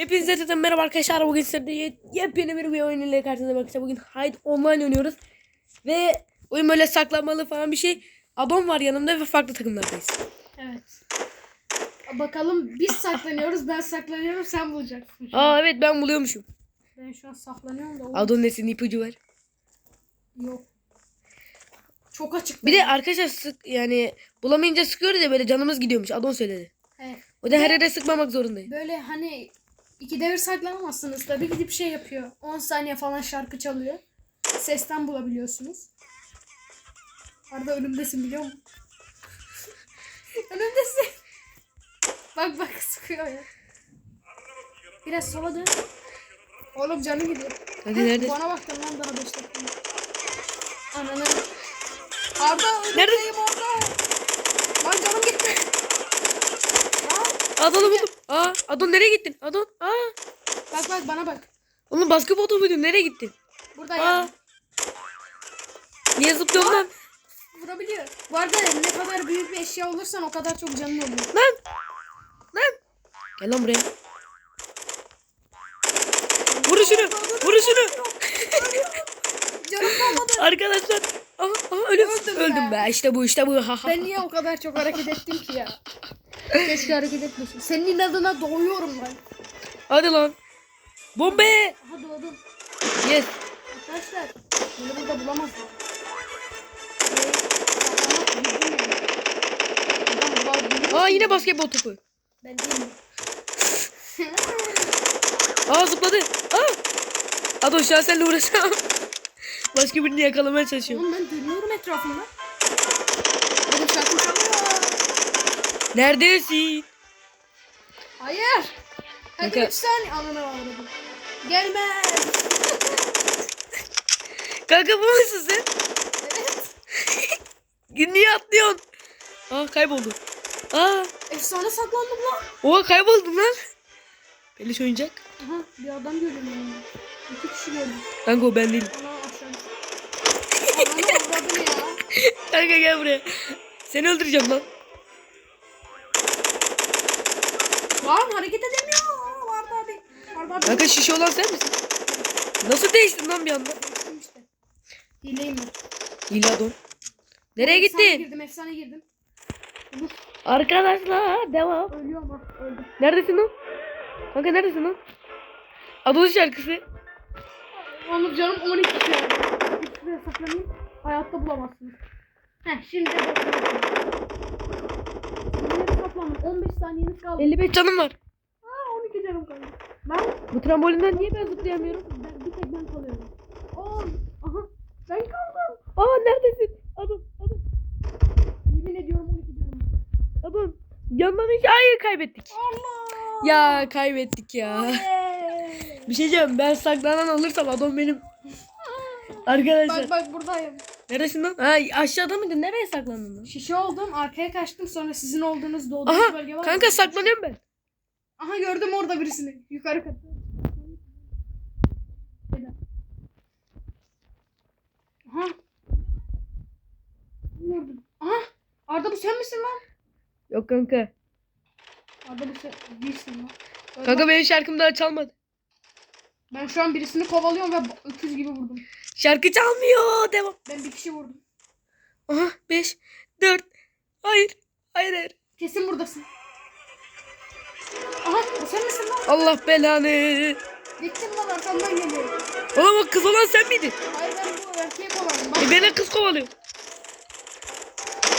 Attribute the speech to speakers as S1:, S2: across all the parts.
S1: Hepinize zaten merhaba arkadaşlar. Bugün sizlerle ye- yepyeni bir video oyunuyla karşınızda bakacağım. Bugün Hide Online oynuyoruz. Ve oyun böyle saklanmalı falan bir şey. Adam var yanımda ve farklı takımlardayız.
S2: Evet. Bakalım biz saklanıyoruz, ben saklanıyorum, sen bulacaksın. an.
S1: Aa evet ben buluyormuşum.
S2: Ben şu an saklanıyorum da
S1: Adon nesin ipucu var.
S2: yok. Çok açık.
S1: Bir de arkadaşlar sık yani bulamayınca sıkıyoruz ya böyle canımız gidiyormuş. Adon söyledi.
S2: Evet.
S1: O yüzden her yere sıkmamak zorundayım.
S2: Böyle hani iki devir saklanamazsınız tabii gidip şey yapıyor. 10 saniye falan şarkı çalıyor. Sesten bulabiliyorsunuz. Arada önümdesin biliyor musun? önümdesin. bak bak sıkıyor ya. Biraz sola dön. Oğlum canı gidiyor.
S1: Hadi
S2: Heh,
S1: nerede?
S2: Bana baktın lan daha 5 dakika. Ananı. Arda
S1: Nerede?
S2: önümdeyim Arda. Lan canım gitti.
S1: Adon'u buldum. Aa Adon nereye gittin? Adon. Aa.
S2: Bak bak bana bak.
S1: Oğlum basketbol topuydun. Nereye gittin?
S2: Burada ya.
S1: Niye zıplıyorsun lan?
S2: Vurabiliyor. Bu arada ne kadar büyük bir eşya olursan o kadar çok canın oluyor.
S1: Lan. Lan. Gel lan buraya. Vur şunu. Vur şunu.
S2: Canım kalmadı.
S1: Arkadaşlar. Aha, aha ölüyorum.
S2: Öldüm
S1: Öldüm
S2: be.
S1: be. İşte bu işte bu.
S2: Ben niye o kadar çok hareket ettim ki ya? Keşke hareket etmesin. Senin inadına doğuyorum ben.
S1: Hadi lan. Bombe.
S2: Aha doğdum.
S1: Yes.
S2: Arkadaşlar beni burada bulamazlar. Biliyor
S1: Aa yine basketbol topu.
S2: Ben değilim.
S1: Aa zıpladı. Aa. Ado şu an seninle uğraşamam. Başka birini yakalamaya çalışıyorum.
S2: Oğlum ben dönüyorum etrafımda. Benim şarkım çalıyor.
S1: Neredesin?
S2: Hayır. Hadi
S1: Kanka-
S2: 3 saniye anana avradım. Gelmez.
S1: Kanka bu musun sen?
S2: Evet.
S1: Niye atlıyorsun? Aa kayboldu. Aa.
S2: Efsane saklandım lan.
S1: Oha kayboldum lan. Peliş oyuncak.
S2: Aha bir adam gördüm yani. İki kişi gördüm.
S1: Kanka o ben değilim.
S2: Ana aşağı. Ananı avradım ya.
S1: Kanka gel buraya. Seni öldüreceğim lan.
S2: Hareket edemiyor. Vardı abi. Vardı abi.
S1: Kanka şişe olan sen misin? Nasıl değiştin lan bir anda?
S2: Değiştim işte. Hileyim ben.
S1: Hiladon. Nereye
S2: Efsane
S1: gittin?
S2: girdim efsane girdim. Dur,
S1: Arkadaşlar devam.
S2: Ölüyorum ha öldüm.
S1: Neredesin lan? Kanka neredesin lan? Adolu şarkısı.
S2: Oğlum canım 12 kişi yani. Bir şuraya saklanayım. Hayatta bulamazsınız. Heh şimdi bakıyorum. Nereye saklandım? 15 saniyeniz kaldı.
S1: 55 canım var.
S2: Aa 12 canım kaldı. Ben,
S1: Bu trambolinden niye ben zıplayamıyorum?
S2: ben bir tek ben kalıyorum. Aa, aha ben kaldım.
S1: Aa neredesin? Adon, Adon,
S2: Yemin ediyorum 12 canım.
S1: Adon. Yandan hiç hayır kaybettik.
S2: Allah.
S1: Ya kaybettik ya.
S2: Oley.
S1: Bir şey diyeceğim ben saklanan olursam Adon benim. Arkadaşlar.
S2: Bak bak buradayım.
S1: Neresin lan? Ha aşağıda mıydın? Nereye saklandın lan?
S2: Şişe oldum arkaya kaçtım sonra sizin olduğunuz doğduğunuz
S1: Aha
S2: bölge var.
S1: kanka
S2: ya.
S1: saklanıyorum ben.
S2: Aha gördüm orada birisini. Yukarı katta. Aha. Gördüm. Aha. Arda bu sen misin lan?
S1: Yok kanka.
S2: Arda bu sen değilsin lan. Bak,
S1: Kanka benim şarkım daha çalmadı.
S2: Ben şu an birisini kovalıyorum ve öküz gibi vurdum.
S1: Şarkı çalmıyor. Devam.
S2: Ben bir kişi vurdum.
S1: Aha 5 4 Hayır. Hayır hayır.
S2: Kesin buradasın. Aha sen misin lan?
S1: Allah belanı.
S2: Gittim lan arkamdan geliyor.
S1: Oğlum o kız olan sen miydin?
S2: Hayır ben bu erkeğe kovalıyorum. Bak.
S1: E beni kız kovalıyor.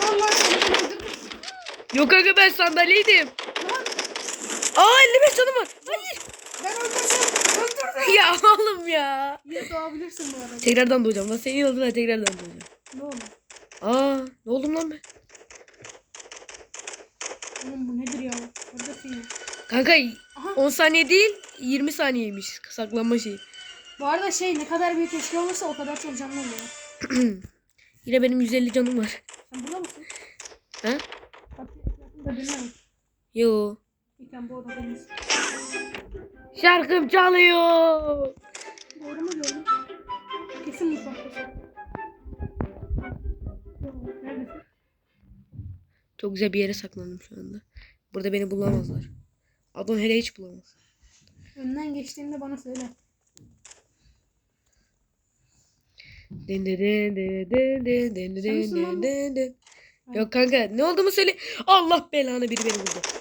S2: Allah seni.
S1: Yok kanka ben sandalyeydim.
S2: Lan
S1: Aa 55 canım var. Hayır.
S2: ben öldürdüm. Öldürdüm.
S1: Ya oğlum ya.
S2: Yine doğabilirsin bu arada.
S1: Tekrardan doğacağım. Lan senin adına tekrardan doğacağım.
S2: Ne oldu?
S1: Aa ne oldum lan ben?
S2: Oğlum bu nedir ya? Neredesin ya?
S1: Kanka
S2: Aha.
S1: 10 saniye değil 20 saniyeymiş saklanma şeyi.
S2: Bu arada şey ne kadar büyük eşya olursa o kadar çok canlı oluyor.
S1: Yine benim 150 canım var.
S2: Sen burada mısın?
S1: Ha?
S2: Bak.
S1: Yo.
S2: İlken bu odada değilsin.
S1: Şarkım çalıyor.
S2: Doğru mu gördün? Kesin mutfaktasın.
S1: Çok güzel bir yere saklandım şu anda. Burada beni bulamazlar. Adon hele hiç bulamaz.
S2: Önden geçtiğinde bana söyle.
S1: Den den den den den den den den den. Yok kanka ne olduğumu söyle. Allah belanı biri beni vurdu.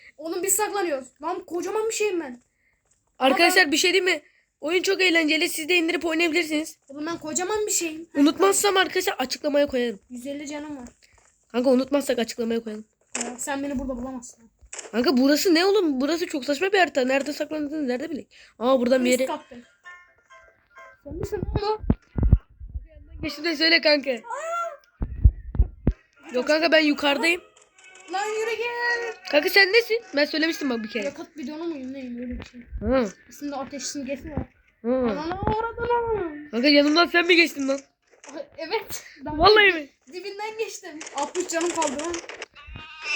S1: Oğlum
S2: biz saklanıyoruz. Lan kocaman bir şeyim ben.
S1: Arkadaşlar bir şey değil mi? Oyun çok eğlenceli. Siz de indirip oynayabilirsiniz.
S2: Oğlum ben kocaman bir şeyim.
S1: Unutmazsam arkadaşlar açıklamaya koyarım.
S2: 150 canım var.
S1: Kanka unutmazsak açıklamaya koyalım.
S2: Ya, sen beni burada bulamazsın.
S1: Kanka burası ne oğlum? Burası çok saçma bir harita. Nerede saklandığını nerede bilek? Aa buradan bir yere.
S2: Sen misin oğlum?
S1: Geçti de söyle kanka. Yok kanka ben yukarıdayım.
S2: Lan yürü gel.
S1: Kanka sen nesin? Ben söylemiştim bak bir kere.
S2: Yakıt bidonu muyum neyim öyle bir şey.
S1: Ha.
S2: Üstünde ateş simgesi var.
S1: Ha.
S2: Anana orada lan.
S1: Kanka yanımdan sen mi geçtin lan?
S2: Evet.
S1: Vallahi mi?
S2: Dibinden geçtim. 60 canım kaldı lan.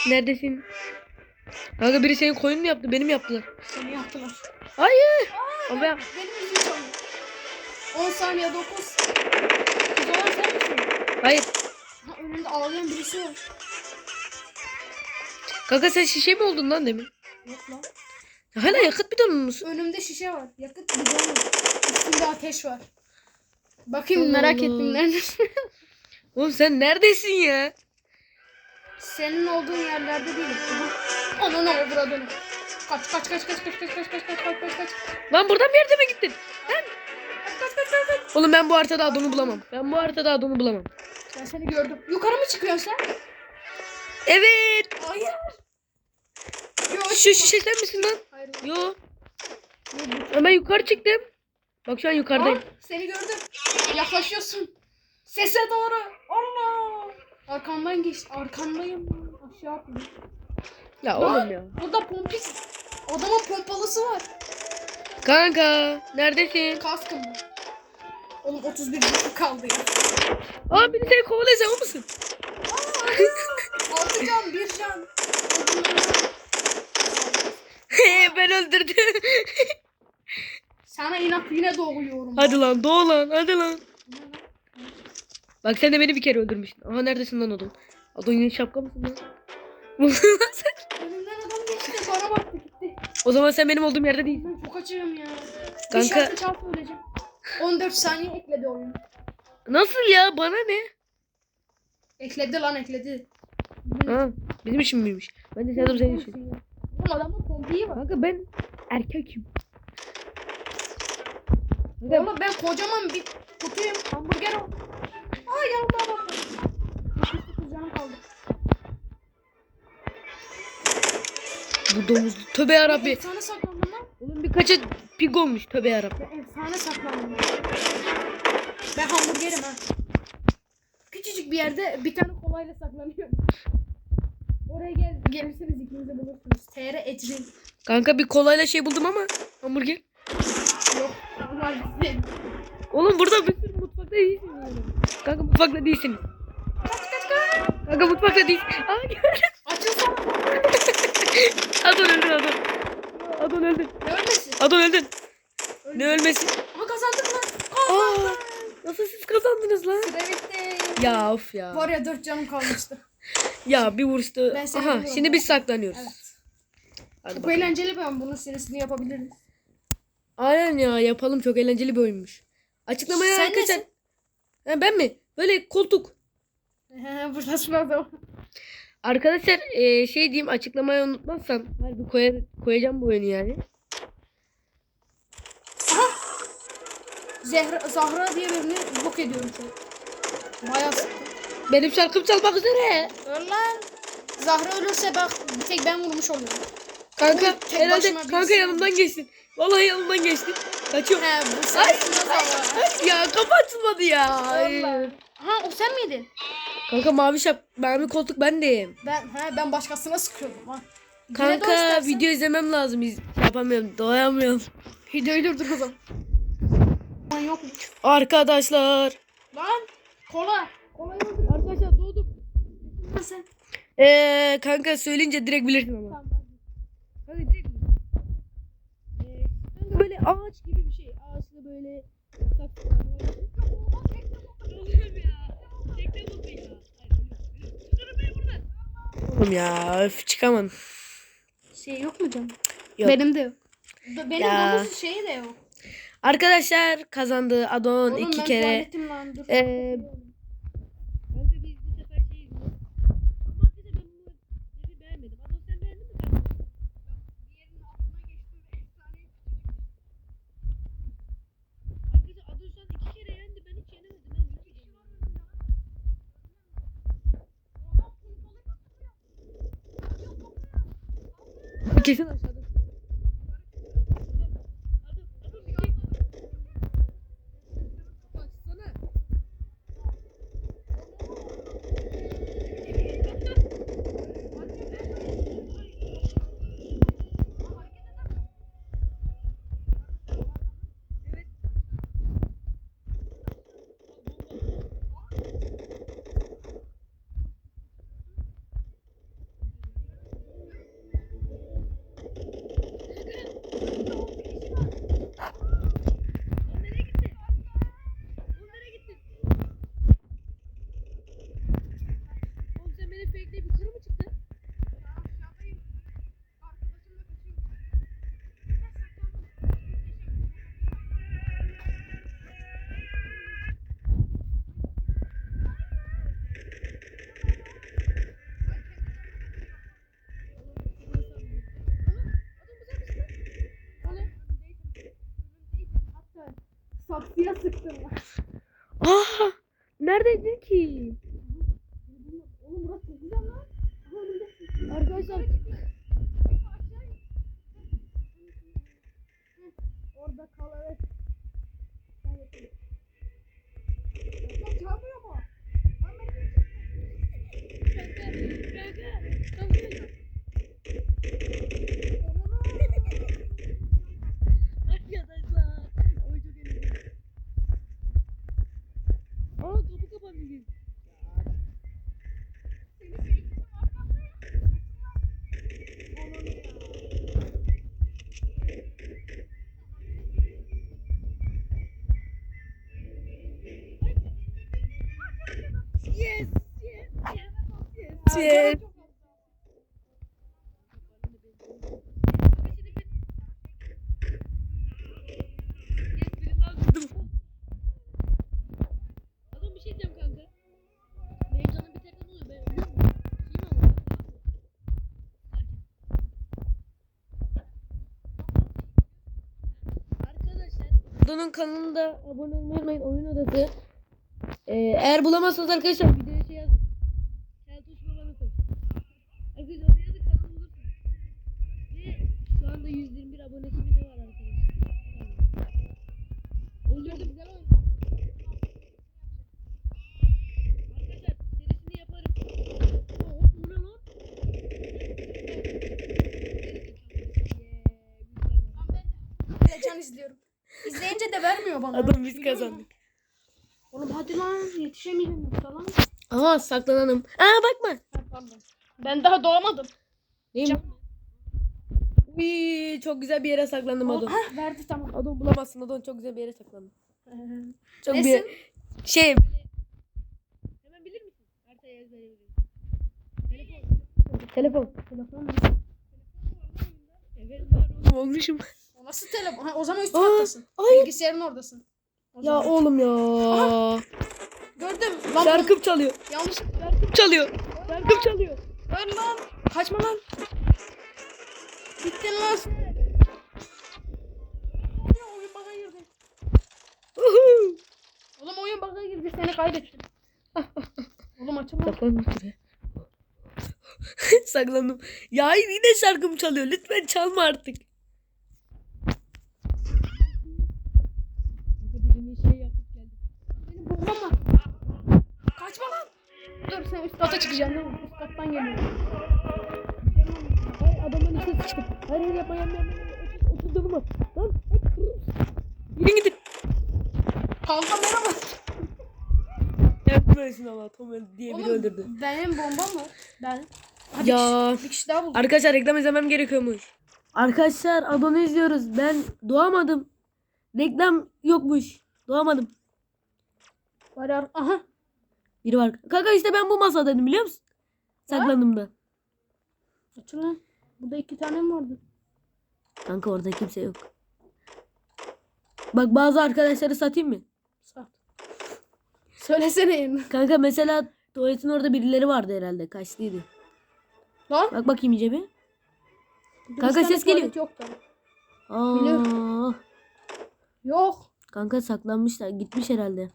S1: Neredesin? Kanka biri senin koyun mu yaptı? Benim yaptılar.
S2: Seni yaptılar.
S1: Hayır. Ama ben...
S2: Benim yüzüm çalıyor. 10 saniye 9. Kız olan sen misin?
S1: Hayır.
S2: Ha, önünde ağlayan birisi var.
S1: Kanka sen şişe mi oldun lan demin?
S2: Yok lan.
S1: Hala yakıt bidonu musun?
S2: Önümde şişe var. Yakıt bidonu. Üstünde ateş var. Bakayım
S1: Allah
S2: merak
S1: Allah.
S2: ettim neredesin?
S1: Oğlum sen neredesin ya?
S2: Senin olduğun yerlerde değilim. Ananı avradını. Kaç kaç kaç kaç kaç kaç kaç kaç kaç kaç kaç kaç
S1: Lan buradan bir yerde mi gittin?
S2: kaç kaç kaç kaç kaç.
S1: Oğlum ben bu haritada adını bulamam. Ben bu haritada adını bulamam.
S2: Ben seni gördüm. Yukarı mı çıkıyorsun sen?
S1: Evet.
S2: Hayır. Yok.
S1: Şu şişe sen misin lan?
S2: Hayır.
S1: Yo. Ben yukarı çıktım. Bak şu an yukarıdayım.
S2: Aa, seni gördüm. Yaklaşıyorsun. Sese doğru. Allah. Arkamdan geçti. Arkandayım. Aşağı atladım.
S1: Ya
S2: Lan,
S1: oğlum ya.
S2: Burada pompis. Adamın pompalısı var.
S1: Kanka neredesin?
S2: Kaskım. Oğlum 31 dakika kaldı ya.
S1: Aa beni seni kovalıyor sen o musun?
S2: Aa, 6 can 1 can.
S1: ben öldürdüm.
S2: Sana inat yine doğuyorum.
S1: hadi lan doğ lan hadi lan. Bak sen de beni bir kere öldürmüştün. Aha neredesin lan odun? Odun yine şapka mısın lan?
S2: Önümden adam geçti. Bana baktı gitti.
S1: o zaman sen benim olduğum yerde değilsin.
S2: Ben çok açığım ya.
S1: Kanka-
S2: Bir şarkı çal söyleyeceğim. 14 saniye ekledi oyun.
S1: Nasıl ya bana ne?
S2: Ekledi lan ekledi.
S1: Ha, bizim için miymiş? Ben de sandım senin için.
S2: Oğlum adamın pompiyi var.
S1: Kanka ben erkekim. Kanka,
S2: Oğlum ben kocaman bir kutuyum. Hamburger ol. Aa yanımda adam var. Dokuz canım kaldı.
S1: bu domuz. Tövbe yarabbi.
S2: Efsane saklandım lan.
S1: Oğlum birkaçı pig olmuş. Tövbe yarabbi.
S2: Ben efsane saklandım. Ben hamburgerim ha. Bir yerde bir tane kolayla saklanıyorum. Oraya gel gelirseniz ikiniz de bulursunuz. TR Ecrin.
S1: Kanka bir kolayla şey buldum ama hamburger.
S2: Yok. Onlar değil.
S1: Oğlum burada bir sürü mutfakta değilsin. Kanka mutfakta değilsin. Kanka mutfakta değil. Aa gördüm.
S2: Açılsana.
S1: Adon öldün Adon. Adon öldün.
S2: Ne ölmesin?
S1: Adon öldün. Ne ölmesi?
S2: Ama kazandık lan.
S1: Aa, nasıl siz kazandınız lan?
S2: Süre bitti.
S1: Ya of ya.
S2: Var ya 4 canım kalmıştı.
S1: Ya bir
S2: seni
S1: Aha şimdi biz saklanıyoruz.
S2: Evet.
S1: Hadi
S2: Çok
S1: bakalım.
S2: eğlenceli ben bunun serisini yapabiliriz.
S1: Aynen ya yapalım çok eğlenceli bir oyunmuş. Açıklamaya
S2: Sen
S1: arkadaşlar.
S2: nesin?
S1: Ha, ben mi? Böyle koltuk.
S2: Buradasın adam.
S1: Arkadaşlar e, şey diyeyim açıklamayı unutmazsam harbi koya, koyacağım bu oyunu yani.
S2: Zehra, Zahra diye birini yok ediyorum şu an. Sıktım.
S1: Benim şarkım çalmak üzere.
S2: Öl lan. Zahra ölürse bak bir tek ben vurmuş oluyorum.
S1: Kanka
S2: tek
S1: herhalde
S2: başıma birisi
S1: kanka yanımdan geçtin. Vallahi yanımdan geçtin. Kaçıyorum.
S2: He bu.
S1: Ay, ya kapı açılmadı ya.
S2: Vallahi. Ha o sen miydin?
S1: Kanka mavi şap, mavi koltuk bendeyim.
S2: Ben he ben başkasına sıkıyordum ha.
S1: Kanka video izlemem lazım. İz yapamıyorum, doyamıyorum.
S2: Videoyu durdur. Orman yok?
S1: Arkadaşlar.
S2: Lan kola. Kolayı öldür.
S1: Arkadaşlar doğdum.
S2: Sen.
S1: Eee kanka söyleyince direkt bilirsin ama.
S2: Tamam.
S1: Kanka direkt bilirsin. Eee, kanka böyle ağaç gibi bir şey. Ağaçta böyle böyle. Oğlum ya. Öf çıkamam.
S2: Şey yok mu canım?
S1: Yok.
S2: Benim de yok. Da- Benim
S1: Ya.
S2: domuz şeyi de yok.
S1: Arkadaşlar kazandı Adon
S2: Oğlum
S1: iki
S2: ben
S1: kere.
S2: lan dur.
S1: Kesin aşağıda.
S2: 是什么？
S1: Arkadaşlar. Don'un kanalında abone olmayı unutmayın. Oyun odası. Ee, eğer bulamazsanız arkadaşlar anda 121 abonesi mi ne var arkadaşlar. Öldürdüm. Güzel oyun. Arkadaşlar serisini yaparım. Oo, bu ne lan?
S2: Geçen izliyorum. İzleyince de vermiyor bana.
S1: Adam biz kazandık.
S2: Oğlum hadi lan yetişemeyeceğim yoksa lan.
S1: Aha saklanalım. Aa bakma.
S2: Ben daha doğmadım.
S1: Neyim? Uy, çok güzel bir yere saklandım Adon.
S2: Hah verdi tamam.
S1: Adon bulamazsın Adon çok güzel bir yere saklandım.
S2: Ee,
S1: Çok
S2: Nesin?
S1: bir şey hemen bilir misin? Haritayı ezberleyebilirim. Telefon. Telefon.
S2: Telefon mu?
S1: Evet var oğlum olmuşum.
S2: O nasıl telefon? Ha, o zaman üst kattasın.
S1: ay.
S2: Bilgisayarın oradasın. O
S1: Ya
S2: zaman.
S1: oğlum ya.
S2: Gördüm. Lan
S1: Şarkım çalıyor.
S2: yanlış.
S1: Şarkım çalıyor. Şarkım çalıyor.
S2: Öl lan. Kaçma lan. Bittin lan. Oyun bana girdi. Oğlum oyun bana girdi seni kaybettim. Oğlum açıl lan.
S1: Saklandım şuraya. Saklandım. Ya yine şarkım çalıyor. Lütfen çalma artık. Birini şey.
S2: Kaçma lan. Dur sen üst kata çıkacaksın? Üst kattan geliyorum.
S1: Adamın üstüne sıçtım. Hayır hayır yapma yapma yapma. Canıma. Lan hep kırılır. Gidin gidin.
S2: Kanka merhaba.
S1: Yapmıyorsun ama Tom diye biri
S2: Oğlum,
S1: öldürdü.
S2: Benim bombam var. Ben. Hadi
S1: Ya.
S2: Bir kişi daha buldum.
S1: Arkadaşlar reklam izlemem gerekiyormuş. Arkadaşlar abone izliyoruz. Ben doğamadım. Reklam yokmuş. Doğamadım.
S2: Var ar- Aha.
S1: Biri var. Kanka işte ben bu masadaydım biliyor musun? Saklandım da.
S2: Açıl lan. Burada iki tane mi vardı?
S1: Kanka orada kimse yok. Bak bazı arkadaşları satayım mı?
S2: Sat. Söylesene yerini.
S1: Kanka mesela tuvaletin orada birileri vardı herhalde. Kaçtıydı.
S2: Lan.
S1: Bak bakayım iyice bir. Kanka
S2: bir tane
S1: ses geliyor.
S2: Yok da.
S1: Aa,
S2: Biliyorum. Yok.
S1: kanka saklanmışlar. Gitmiş herhalde.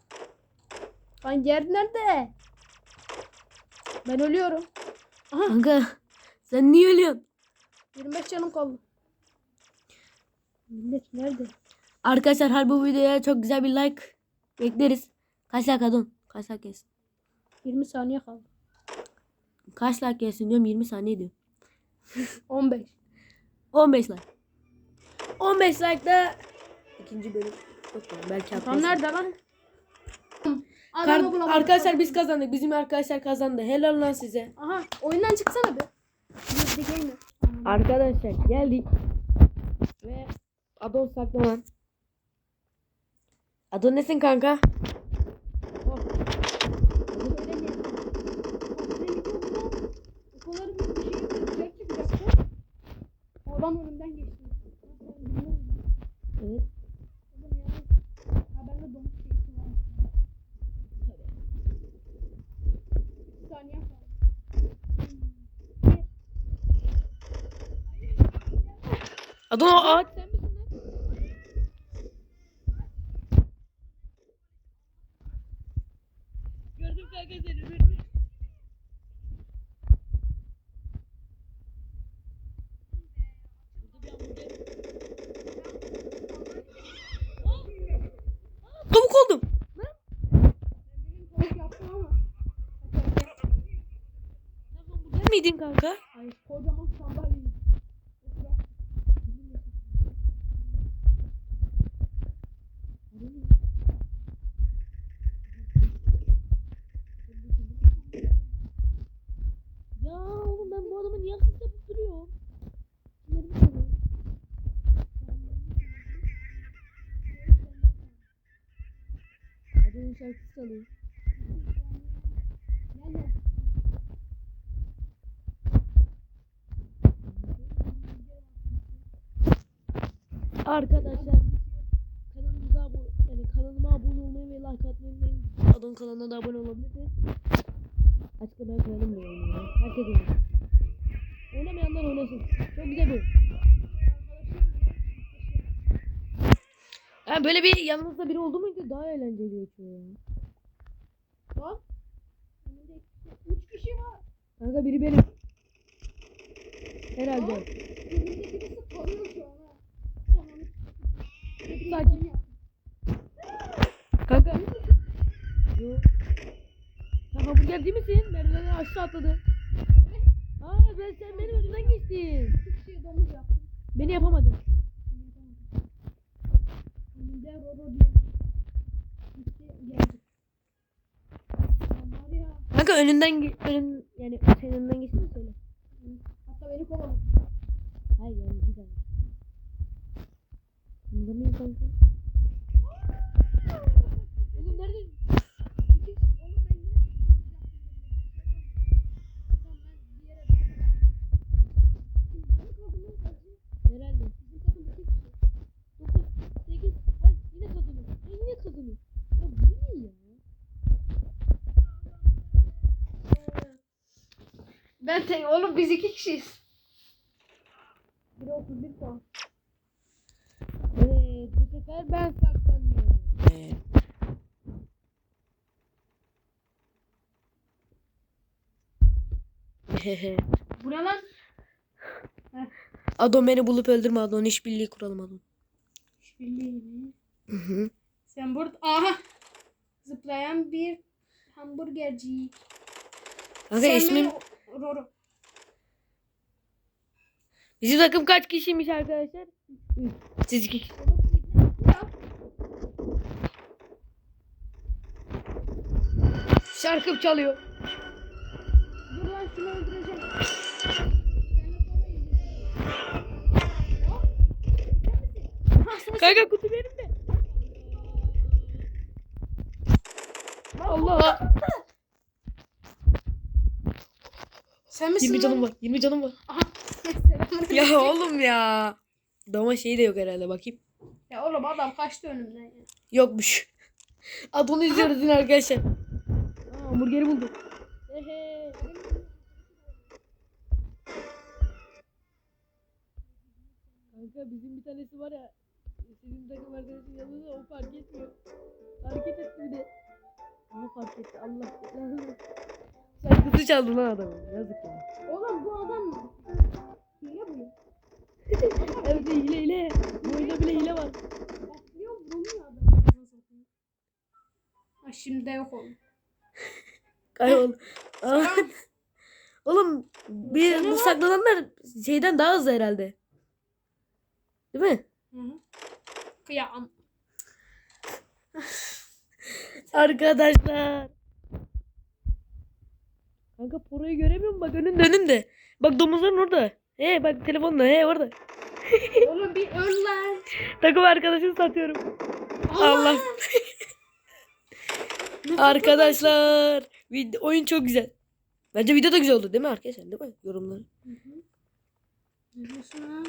S2: Lan yer nerede? Ben ölüyorum. Aha.
S1: Kanka sen niye ölüyorsun?
S2: 25 canım kaldı. Millet nerede?
S1: Arkadaşlar her bu videoya çok güzel bir like bekleriz. Kaç like adon? Kaç like gelsin?
S2: 20 saniye kaldı.
S1: Kaç like gelsin diyorum 20 saniye diyor.
S2: 15.
S1: 15 like. 15 like da ikinci bölüm. Yok lan, belki
S2: Tam
S1: atlarsın.
S2: nerede lan?
S1: Kar-
S2: Adamı bulamadım.
S1: arkadaşlar biz kazandık. Bizim arkadaşlar kazandı. Helal lan size.
S2: Aha oyundan çıksana bir. Bir de gamer.
S1: Arkadaşlar geldik. Ve Adon saklanan. Adon nesin kanka? Oh.
S2: Adam önümden geçti.
S1: Evet.
S2: Ha bende domuz şeysi var. Bir saniye kaldı.
S1: Adon o ağaç sen misin? Gördüm kanka seni. gördüm. Tavuk oldum. Miydin kanka?
S2: Hayır kocaman sandalye.
S1: Ya oğlum ben bu adamı niye haksız yapıp duruyorum? Sinirimi çalıyor. Adamın şarkısı çalıyor. Arkadaşlar kanalımıza abone yani kanalıma abone olmayı ve like atmayı unutmayın. Adon kanalına da abone olabilirsiniz. Açıklamaya koyalım bu oyunu. Herkes oynar. Oynamayanlar oynasın. Çok güzel bir oyun. Ya böyle bir muydu daha eğlenceli geçiyor ya.
S2: Lan. Önümde Üç kişi var.
S1: Kanka biri benim. Herhalde.
S2: Önümde birisi tarıyor şu an ha. Ananı-
S1: Sakin. Kanka. Yo. Sen hamburger değil misin? Merdivenden aşağı atladı. Aa ben sen benim önümden geçtin.
S2: İki kişiye domuz yaptım.
S1: Beni yapamadın.
S2: Önümde Roro diye
S1: Kanka önünden önüm yani senin önünden geçti mi söyle.
S2: Hatta beni kovaladı.
S1: Hayır yani bir daha. Bunda mıyım kanka?
S2: Ben tek oğlum biz iki kişiyiz. Biri 31 puan.
S1: Evet bu sefer ben saklanıyorum. Hehe.
S2: Bu ne lan?
S1: Adon beni bulup öldürme Adon işbirliği kuralım Adon.
S2: İşbirliği mi?
S1: Hı hı.
S2: Sen burada aha zıplayan bir hamburgerci.
S1: Kanka
S2: Sen
S1: ismim
S2: mi? Vururum.
S1: Bizim takım kaç kişiymiş arkadaşlar? Siz iki kişi. Şarkım çalıyor.
S2: Dur lan şunu öldüreceğim.
S1: Kanka kutu benim de.
S2: Sen misin
S1: 20
S2: lan?
S1: canım var. 20 canım var. Ya oğlum ya. Dama şeyi de yok herhalde bakayım.
S2: Ya oğlum adam kaçtı önümden ya.
S1: Yokmuş. Adını izliyoruz yine arkadaşlar. Aa, hamburgeri buldum. Ehe. Kanka bizim bir tanesi var ya. Sizin takım arkadaşın yanında o fark etmiyor. Hareket etti bir de. Ama fark etti. Allah belanı. Şarkısı çaldı lan adamın. Yazık ya.
S2: Oğlum bu adam hile bu.
S1: Evet hile hile. Bu oyunda bile hile var.
S2: Atlıyor vuruyor adam. Ha şimdi de yok oğlum.
S1: Kaybol. Aa, Oğlum bir bu saklananlar şeyden daha hızlı herhalde. Değil mi?
S2: Hı hı. Kıyam.
S1: Arkadaşlar. Kanka Poro'yu göremiyor musun? Bak önünde önünde. Bak domuzların orada. He bak telefonla he orada.
S2: Oğlum bir öl lan.
S1: Takım arkadaşını satıyorum. Allah. Arkadaşlar. vid- oyun çok güzel. Bence video da güzel oldu değil mi arkadaşlar? Değil mi? Yorumları.
S2: Lan?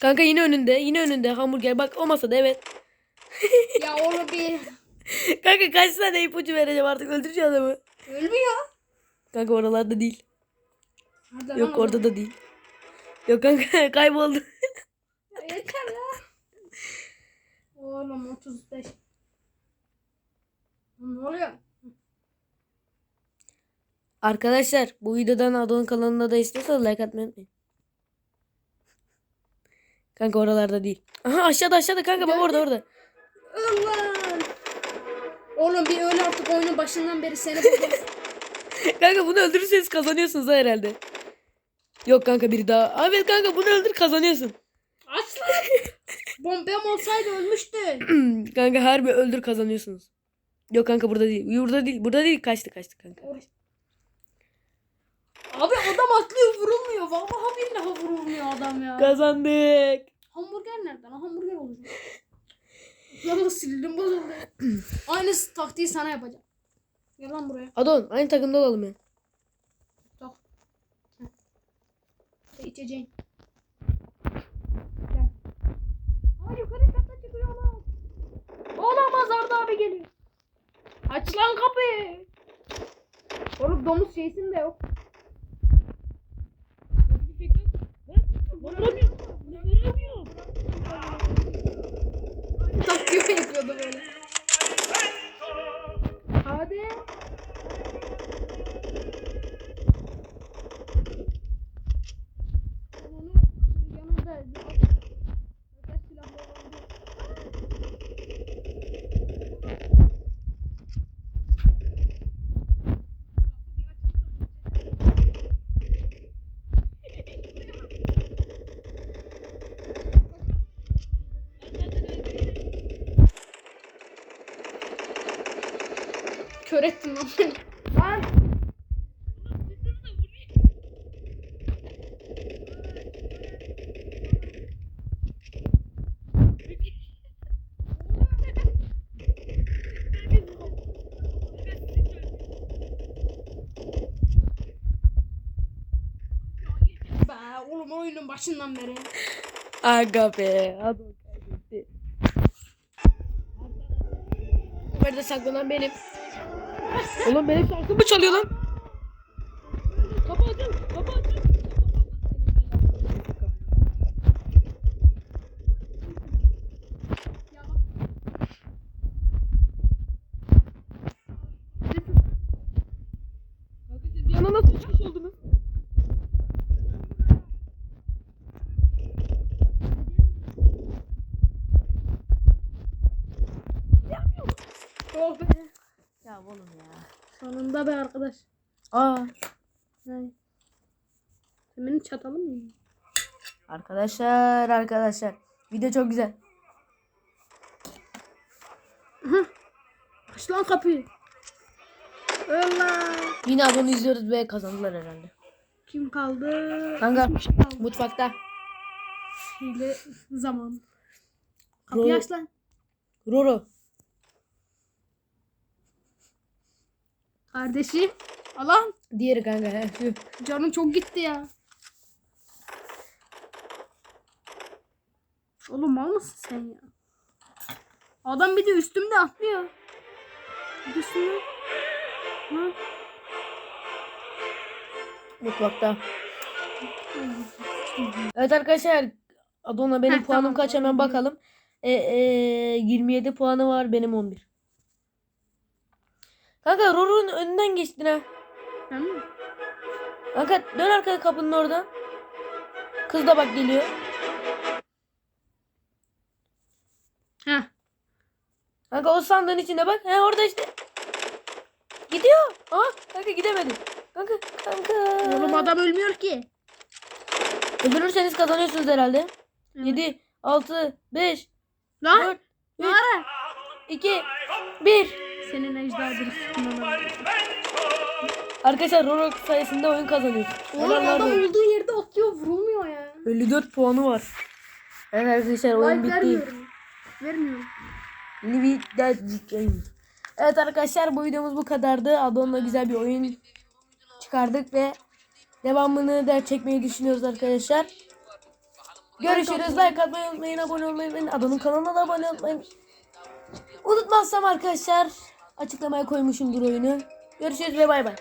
S1: Kanka yine önünde. Yine önünde hamburger. Bak o masada evet.
S2: ya oğlum bir
S1: Kanka kaç tane ipucu vereceğim artık öldüreceğim adamı.
S2: ölmüyor.
S1: Kanka oralarda değil.
S2: Nerede
S1: Yok orada da değil. Yok kanka kayboldu.
S2: Ya Yeter ya. Oğlum 35. Lan Ne oluyor?
S1: Arkadaşlar bu videodan Adon kanalına da istiyorsanız like atmayı unutmayın. Kanka oralarda değil. Aha aşağıda aşağıda kanka bak orada orada.
S2: Allah. Oğlum bir öl artık oyunun başından beri seni buldum.
S1: Kanka bunu öldürürseniz kazanıyorsunuz ha herhalde. Yok kanka biri daha. Aa, Evet kanka bunu öldür kazanıyorsun.
S2: Lan. Bombem olsaydı ölmüştün.
S1: kanka harbi öldür kazanıyorsunuz. Yok kanka burada değil. Burada değil. Burada değil. Kaçtı kaçtı kanka.
S2: Abi adam atlıyor vurulmuyor. Vallahi billahi vurulmuyor adam ya.
S1: Kazandık.
S2: Hamburger nereden? Hamburger olacak. Lan sildim bozuldu. Aynı taktiği sana yapacağım. Gel lan buraya.
S1: Adon aynı takımda olalım ya.
S2: Şey içeceğin. Gel. Aa yukarı kata çıkıyor lan. Olamaz Arda abi geliyor. Aç lan kapıyı. Oğlum domuz şeysin de yok. Taktiği yapıyordu böyle. Hadi. Onu yanında Arkadaş silahlı olan bir- Kör ettin lan. Lan. Be oğlum oyunun başından beri.
S1: Aga be. Adon kaybetti. Nerede saklanan benim. Oğlum benim şarkımı çalıyor lan. Kapı açın. Kapı açın.
S2: Ya bak.
S1: Kanka siz bir yana nasıl çıkış oldunuz?
S2: Oh be.
S1: Ya oğlum ya.
S2: Sonunda be arkadaş.
S1: Aa.
S2: Sen benim çatalım mı?
S1: Arkadaşlar arkadaşlar. Video çok güzel.
S2: Aç lan kapıyı. Allah.
S1: Yine Adon'u izliyoruz ve kazandılar herhalde.
S2: Kim kaldı?
S1: Kanka
S2: Kim kaldı?
S1: mutfakta.
S2: Hile zaman. Kapıyı
S1: Rol-
S2: aç lan.
S1: Roro.
S2: Kardeşim. Alan.
S1: Diğeri kanka.
S2: Canım çok gitti ya. Oğlum mal mısın sen ya? Adam bir de üstümde atlıyor. Üstümde. Ha?
S1: Mutfakta. Evet arkadaşlar Adon'la benim
S2: Heh,
S1: puanım
S2: tamam.
S1: kaç hemen bakalım. E, e, 27 puanı var benim 11. Kanka Roro'nun önünden geçtin ha.
S2: Tamam mı?
S1: Kanka dön arkaya kapının oradan. Kız da bak geliyor.
S2: Heh.
S1: Kanka o sandığın içinde bak. He orada işte. Gidiyor. Aa kanka gidemedi. Kanka kanka.
S2: Oğlum adam ölmüyor ki.
S1: Öldürürseniz kazanıyorsunuz herhalde.
S2: Evet.
S1: 7, 6, 5,
S2: Lan.
S1: 4, 3,
S2: Ara.
S1: 2, 1.
S2: Senin bir sıkıntı
S1: Arkadaşlar Roro sayesinde oyun kazanıyor.
S2: Oğlum adam olduğu yerde atıyor vurulmuyor ya.
S1: 54 puanı var. Evet arkadaşlar oyun bitti.
S2: vermiyorum. Vermiyorum.
S1: That game. Evet arkadaşlar bu videomuz bu kadardı. Adon'la güzel bir oyun çıkardık ve devamını da çekmeyi düşünüyoruz arkadaşlar. Görüşürüz. Like atmayı unutmayın. Abone olmayı unutmayın. Adon'un kanalına da abone olmayı Unutmazsam arkadaşlar açıklamaya koymuşumdur oyunu. Görüşürüz ve bay bay.